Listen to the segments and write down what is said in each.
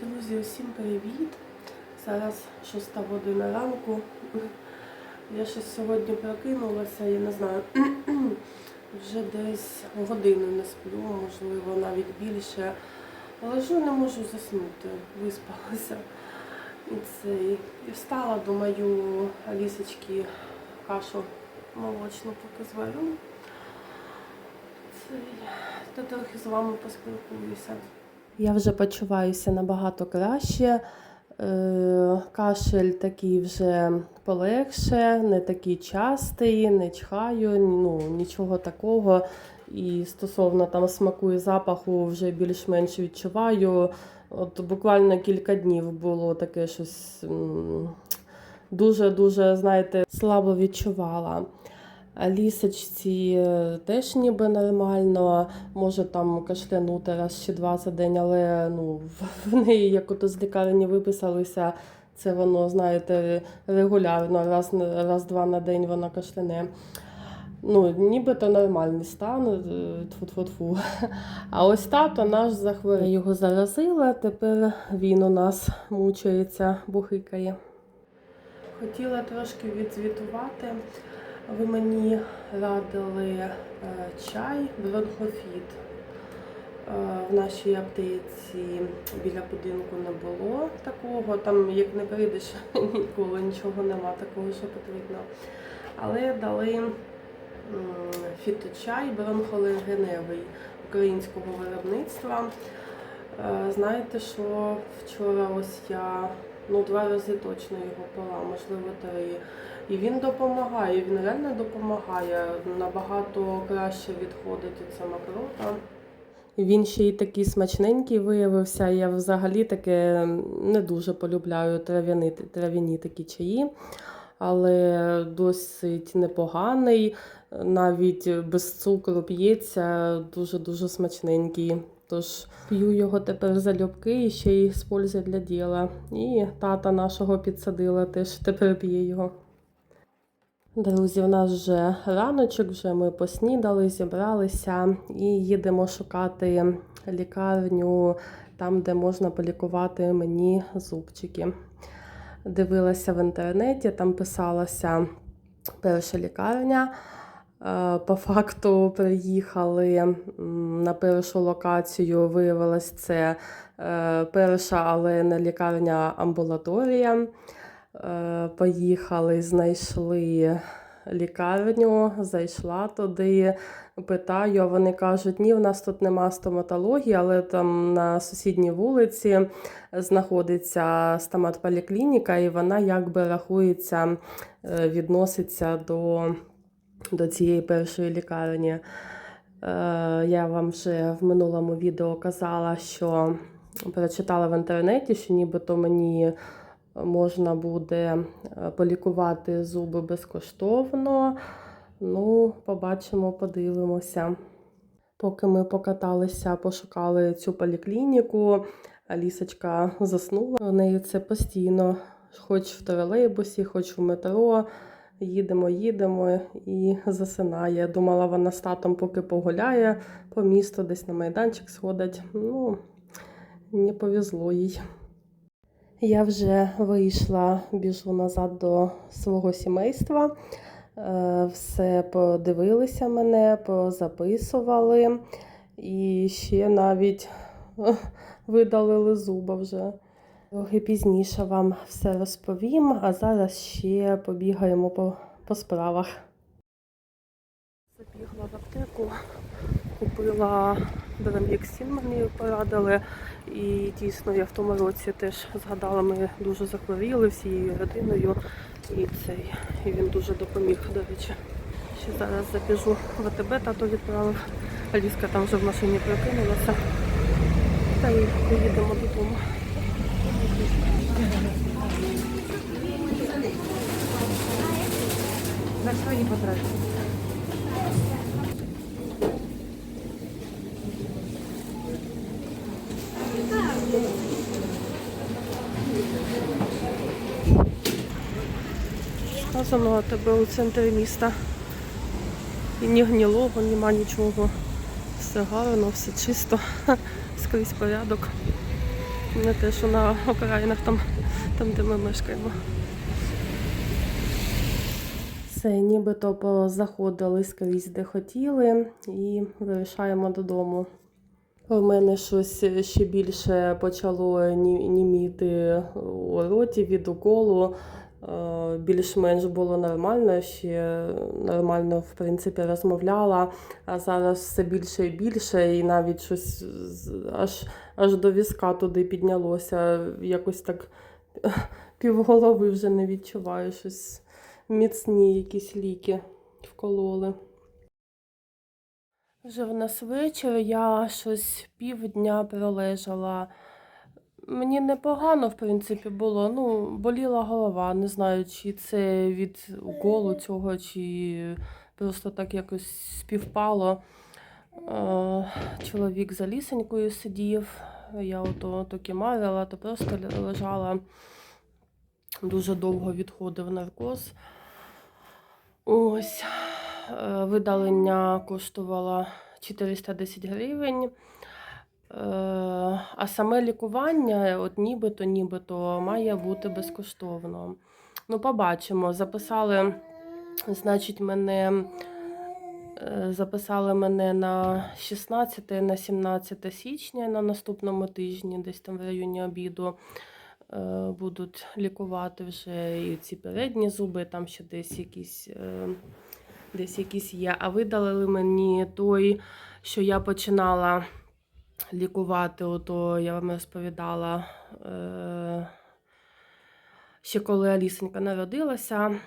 Друзі, усім привіт! Зараз 6 година ранку. Я щось сьогодні прокинулася, я не знаю, вже десь годину не сплю, можливо, навіть більше. Лежу, не можу заснути, виспалася. І цей. І встала, думаю, Алісочки кашу молочну поки зварю. Цей. Та трохи з вами поспілкуюся. Я вже почуваюся набагато краще. Е, Кашель такий вже полегше, не такий частий, не чхаю, ну, нічого такого. І стосовно там смаку і запаху вже більш-менш відчуваю. От буквально кілька днів було таке щось дуже-дуже, знаєте, слабо відчувала. А Лісочці е, теж ніби нормально, може там кашлянути раз чи два за день, але ну, в неї, як ото з лікарні виписалися, це воно, знаєте, регулярно, раз раз два на день вона кашляне. Ну, нібито нормальний стан, е, тфу-тфу-тфу. А ось тато наш захворів. Його заразила, тепер він у нас мучається, бухикає. Хотіла трошки відзвітувати. Ви мені радили е, чай бронхофіт. Е, В нашій аптеці біля будинку не було такого. Там, як не прийдеш, ніколи нічого нема такого, що потрібно. Але дали фіточай бронхолегеневий українського виробництва. Е, Знаєте, що вчора ось я ну, два рази точно його пила, можливо, три. І він допомагає, він реально допомагає. Набагато краще відходить ця мокрота. Він ще й такий смачненький виявився. Я взагалі таке не дуже полюбляю трав'яні, трав'яні такі чаї, але досить непоганий. Навіть без цукру п'ється, дуже-дуже смачненький. Тож п'ю його тепер залюбки і ще й з пользи для діла. І тата нашого підсадила теж тепер п'є його. Друзі, в нас вже раночок, вже ми поснідали, зібралися і їдемо шукати лікарню там, де можна полікувати мені зубчики. Дивилася в інтернеті, там писалася перша лікарня. Е, По факту приїхали на першу локацію. Виявилось, це е, перша, але не лікарня амбулаторія. Е, Поїхали, знайшли лікарню, зайшла туди, питаю, а вони кажуть, ні, в нас тут нема стоматології, але там на сусідній вулиці знаходиться стоматполіклініка, і вона якби рахується, е, відноситься до, до цієї першої лікарні. Е, Я вам вже в минулому відео казала, що прочитала в інтернеті, що нібито мені можна буде е, полікувати зуби безкоштовно. Ну, побачимо, подивимося. Поки ми покаталися, пошукали цю поліклініку, Алісочка заснула. У неї це постійно, хоч в тролейбусі, хоч в метро. Їдемо, їдемо і засинає. Думала, вона з татом поки погуляє по місту, десь на майданчик сходить. Ну, не повезло їй. Я вже вийшла, біжу назад до свого сімейства. Е, Все подивилися мене, позаписували і ще навіть е, видалили зуба вже. Трохи пізніше вам все розповім, а зараз ще побігаємо по, по справах. Забігла в аптеку, купила Брем'яксін, мені порадили. І дійсно я в тому році теж згадала, ми дуже захворіли всією родиною. І цей і він дуже допоміг, до речі. Ще зараз забіжу в АТБ, тато відправив. Аліска там вже в машині прокинулася. Та й поїдемо додому. На что не? Сказано АТБ у центрі міста. І ні гнілого, нема нічого. Все гарно, все чисто, скрізь порядок. Не те, що на окраїнах там, там де ми мешкаємо. Все, нібито позаходили скрізь, де хотіли, і вирішаємо додому. У мене щось ще більше почало німіти у роті від уколу. Е, Більш-менш було нормально, ще нормально, в принципі, розмовляла, а зараз все більше і більше, і навіть щось аж, аж до візка туди піднялося. Якось так півголови вже не відчуваю, щось міцні якісь ліки вкололи. Вже в нас вечір, я щось півдня пролежала. Мені непогано, в принципі, було. Ну, боліла голова. Не знаю, чи це від уколу цього, чи просто так якось співпало. Е, Чоловік за лісенькою сидів, я ото то кимарила, то просто лежала. Дуже довго відходив наркоз. Ось. Е, Видалення коштувало 410 гривень. Е, А саме лікування, от нібито, нібито, має бути безкоштовно. Ну, побачимо. Записали, значить, мене е, записали мене на 16 на 17 січня на наступному тижні, десь там в районі обіду. е, Будуть лікувати вже і ці передні зуби, там ще десь якісь, е, десь якісь є. А видалили мені той, що я починала лікувати, ото я вам розповідала, е, ще коли Алісенька народилася,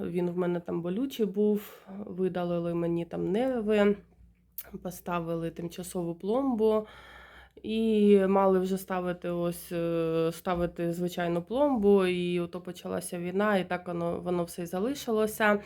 він в мене там болючий був, видалили мені там нерви, поставили тимчасову пломбу. І мали вже ставити ось е, ставити звичайну пломбу, і ото почалася війна, і так воно, воно все й залишилося.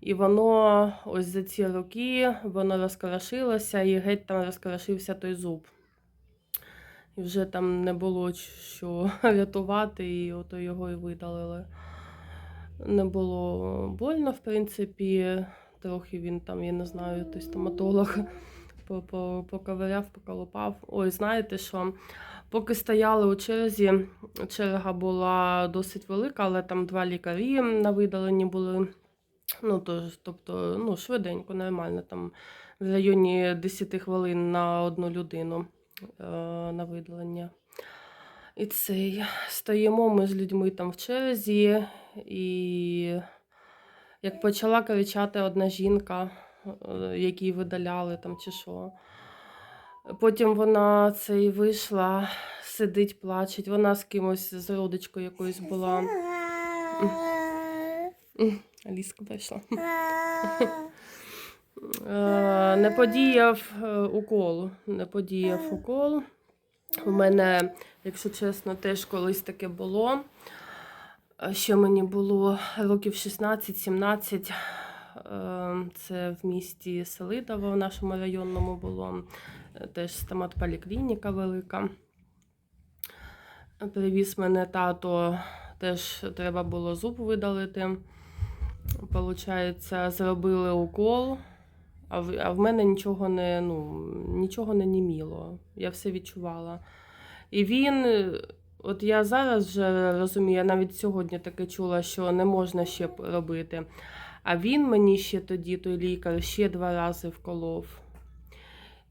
І воно ось за ці роки воно розкрошилося, і геть там розкрошився той зуб. І вже там не було що рятувати, і ото його і видалили. Не було больно, в принципі. Трохи він там, я не знаю, той стоматолог по- по- поковиряв, поколопав. Ой, знаєте що? Поки стояли у черзі, черга була досить велика, але там два лікарі на видаленні були. Ну, тож, тобто, ну, швиденько, нормально, там в районі 10 хвилин на одну людину на видалення. І цей стоїмо ми з людьми там в черзі, і як почала кричати одна жінка, е, якій видаляли там чи що. Потім вона цей вийшла, сидить, плачеть. Вона з кимось з родичкою якоюсь була. Аліска прийшла. Е, Не подіяв е, укол. Не подіяв укол. У мене, якщо чесно, теж колись таке було. Е, Ще мені було років 16-17. Е, Це в місті Селидово, в нашому районному було. Теж стоматполіклініка велика. Привіз мене тато, теж треба було зуб видалити. Получається, зробили укол, а в, а в мене нічого не, ну, нічого не німіло. Я все відчувала. І він, от я зараз вже розумію, я навіть сьогодні таке чула, що не можна ще робити. А він мені ще тоді, той лікар, ще два рази вколов.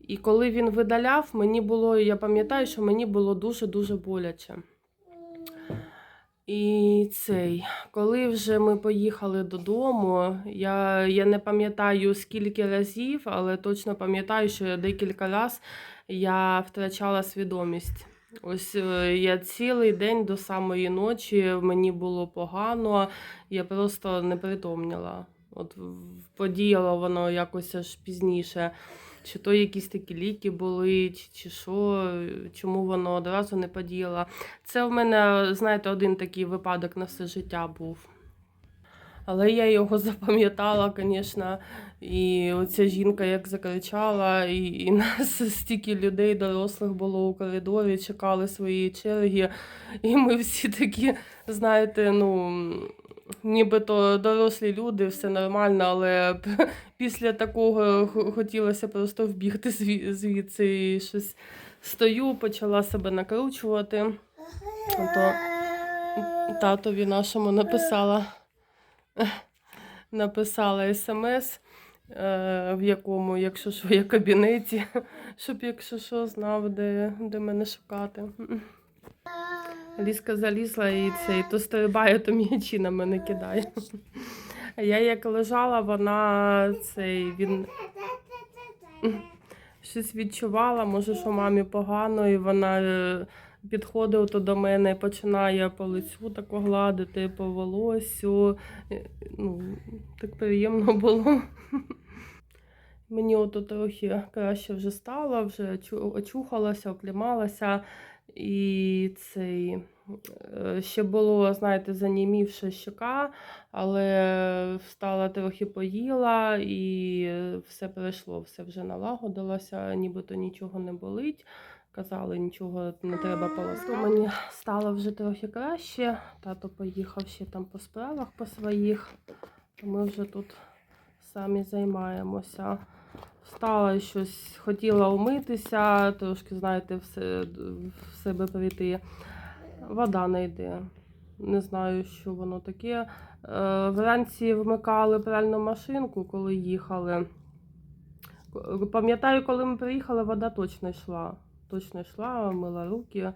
І коли він видаляв, мені було, я пам'ятаю, що мені було дуже-дуже боляче. І цей, коли вже ми поїхали додому, я, я не пам'ятаю скільки разів, але точно пам'ятаю, що декілька разів я втрачала свідомість. Ось е, я цілий день до самої ночі мені було погано, я просто не притомніла. От подіяло воно якось аж пізніше. Чи то якісь такі ліки були, чи, що, чому воно одразу не подіяло. Це в мене, знаєте, один такий випадок на все життя був. Але я його запам'ятала, звісно. І оця жінка як закричала, і, і нас стільки людей дорослих було у коридорі, чекали своєї черги. І ми всі такі, знаєте, ну. Нібито дорослі люди, все нормально, але після такого хотілося просто вбігти звідси і щось стою, почала себе накручувати. То татові нашому написала, написала смс, е, в якому, якщо що, є кабінеті, щоб якщо що знав, де, де мене шукати. Ліска залізла і цей то стрибає, то м'ячі на мене кидає. Я як лежала, вона цей він щось відчувала, може, що мамі погано, і вона е, підходить до мене і починає по лицю так гладити, по волосю. Е, Ну, так приємно було. Мені ото трохи краще вже стало, вже очухалася, оклімалася. І цей е, ще було, знаєте, занімівша щока, але встала трохи поїла і все пройшло, все вже налагодилося, нібито нічого не болить. Казали, нічого не треба полости. Мені стало вже трохи краще. Тато поїхав ще там по справах по своїх. Ми вже тут самі займаємося. Встала щось, хотіла умитися, трошки, знаєте, все, в себе прийти. Вода не йде. Не знаю, що воно таке. Е, Вранці вмикали пральну машинку, коли їхали. Пам'ятаю, коли ми приїхали, вода точно йшла. Точно йшла, мила руки.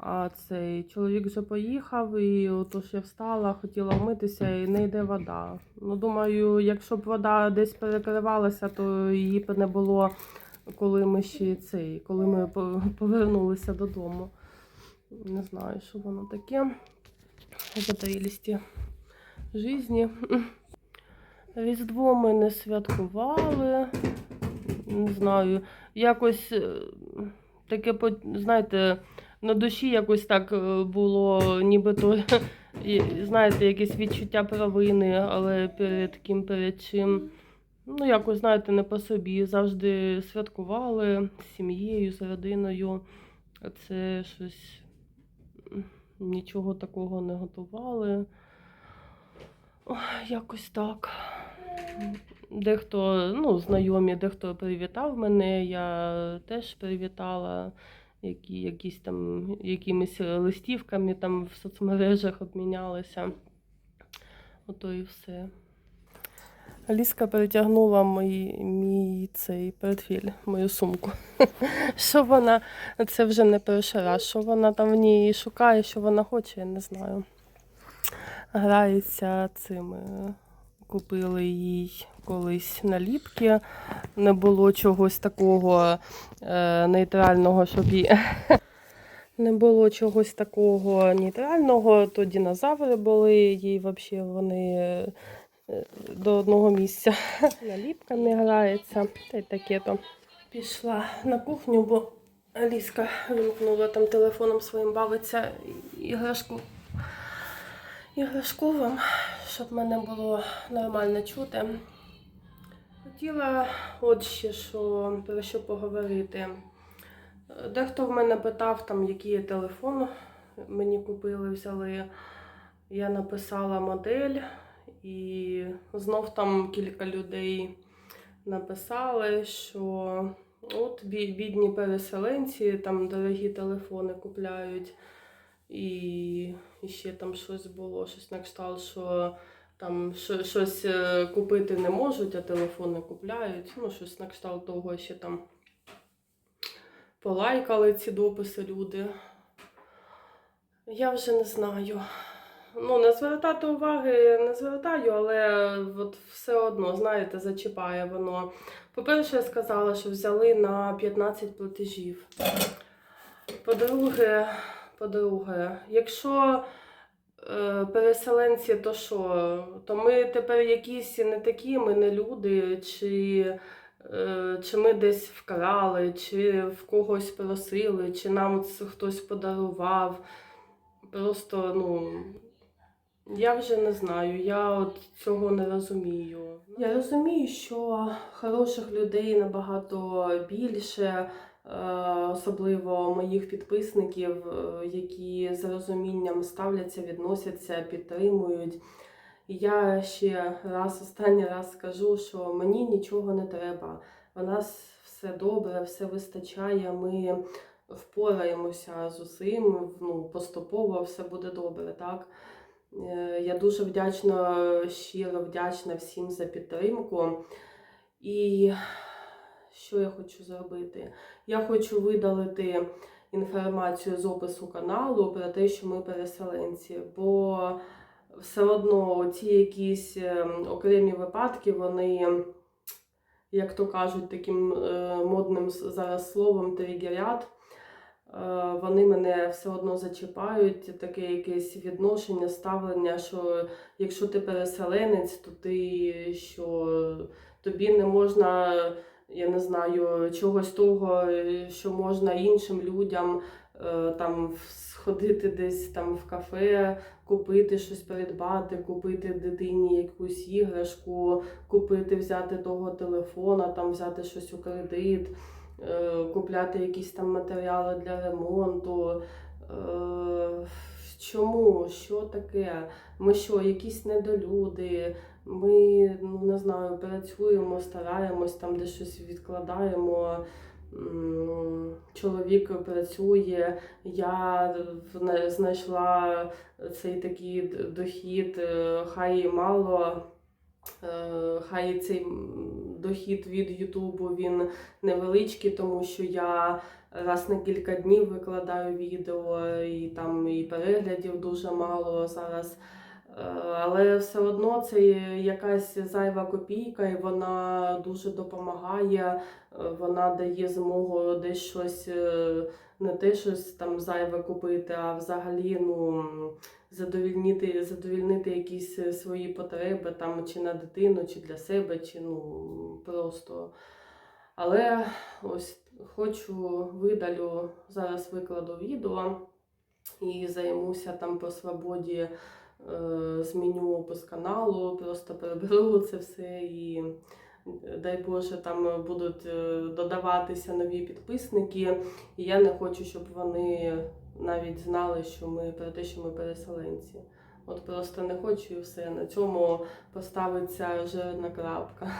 А цей чоловік вже поїхав, і отож я встала, хотіла вмитися, і не йде вода. Ну, думаю, якщо б вода десь перекривалася, то її б не було, коли ми ще цей, коли ми повернулися додому. Не знаю, що воно таке. Затаїлісті житті. Різдво ми не святкували. Не знаю, якось е, таке, знаєте, на душі якось так е, було, нібито, знаєте, якесь відчуття провини, але перед ким, перед чим. Ну, якось, знаєте, не по собі. Завжди святкували з сім'єю, з родиною. Це щось нічого такого не готували. Ой, якось так. Дехто, ну, знайомі, дехто привітав мене, я теж привітала, які, якісь там, якимись листівками там в соцмережах обмінялися. Ото і все. Аліска перетягнула мій, мій цей портфель, мою сумку. Що вона, це вже не перший раз, що вона там в ній шукає, що вона хоче, я не знаю. Грається цими. Купили їй колись наліпки. Не було чогось такого е, нейтрального, щоб їй. Не було чогось такого нейтрального, то динозаври були, їй взагалі вони е, до одного місця. Наліпками грається. Та й таке то. Пішла на кухню, бо Аліска вимкнула там телефоном своїм бавиться іграшку іграшковим, щоб мене було нормально чути. Хотіла от ще що, про що поговорити. Дехто в мене питав, там, який є телефон мені купили, взяли. Я написала модель, і знов там кілька людей написали, що от бідні переселенці там дорогі телефони купляють. І, ще там щось було, щось на кшталт, що там щось е, купити не можуть, а телефони купляють. Ну, щось на кшталт того ще там полайкали ці дописи люди. Я вже не знаю. Ну, не звертати уваги не звертаю, але от все одно, знаєте, зачіпає воно. По-перше, я сказала, що взяли на 15 платежів. По-друге, по-друге, якщо е, переселенці, то що? То ми тепер якісь не такі, ми не люди, чи, е, чи ми десь вкрали, чи в когось просили, чи нам це хтось подарував. Просто, ну, я вже не знаю, я от цього не розумію. Я розумію, що хороших людей набагато більше, особливо моїх підписників, е, які з розумінням ставляться, відносяться, підтримують. Я ще раз, останній раз скажу, що мені нічого не треба. У нас все добре, все вистачає. Ми впораємося з усім, ну, поступово все буде добре, так? Е, Я дуже вдячна, щиро вдячна всім за підтримку. І що я хочу зробити? Я хочу видалити інформацію з опису каналу про те, що ми переселенці, бо все одно ці якісь ем, окремі випадки, вони, як то кажуть, таким е, модним зараз словом тригерять. Е, Вони мене все одно зачіпають, таке якесь відношення, ставлення, що якщо ти переселенець, то ти що тобі не можна, я не знаю, чогось того, що можна іншим людям е, там сходити десь там в кафе, купити щось придбати, купити дитині якусь іграшку, купити, взяти того телефона, там взяти щось у кредит, е, купляти якісь там матеріали для ремонту. Е, Чому? Що таке? Ми що, якісь недолюди? Ми ну не знаю, працюємо, стараємось там, де щось відкладаємо. Чоловік працює, я знайшла цей такий дохід, е, хай і мало, е, хай цей дохід від Ютубу він невеличкий, тому що я раз на кілька днів викладаю відео, і там і переглядів дуже мало зараз. Е, Але все одно це якась зайва копійка, і вона дуже допомагає. Е, Вона дає змогу десь щось, е, не те щось там зайве купити, а взагалі ну, задовільнити, задовільнити якісь свої потреби там чи на дитину, чи для себе, чи ну просто. Але ось хочу видалю, зараз викладу відео і займуся там по свободі, зміню опис каналу, просто переберу це все і. е, Дай Боже, там будуть е, додаватися нові підписники, і я не хочу, щоб вони навіть знали, що ми про те, що ми переселенці. От просто не хочу і все. На цьому поставиться жирна крапка.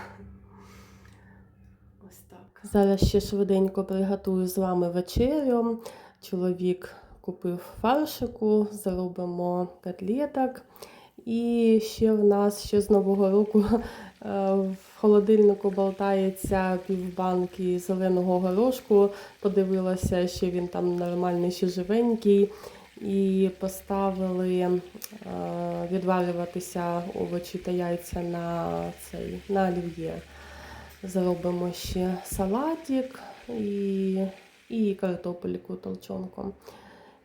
Ось так. Зараз ще швиденько приготую з вами вечерю. Чоловік купив фаршику, зробимо котлеток. І ще в нас ще з Нового року е, в холодильнику болтається півбанки зеленого горошку. Подивилася, що він там нормальний, ще живенький. І поставили е, відварюватися овочі та яйця на цей на олів'є. Зробимо ще салатик і, і картопельку толчонку.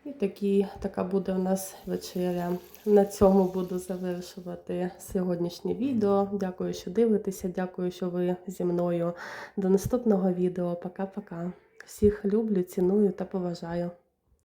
І такі, така буде у нас вечеря. На цьому буду завершувати сьогоднішнє відео. Дякую, що дивитеся. Дякую, що ви зі мною. До наступного відео. Пока-пока. Всіх люблю, ціную та поважаю.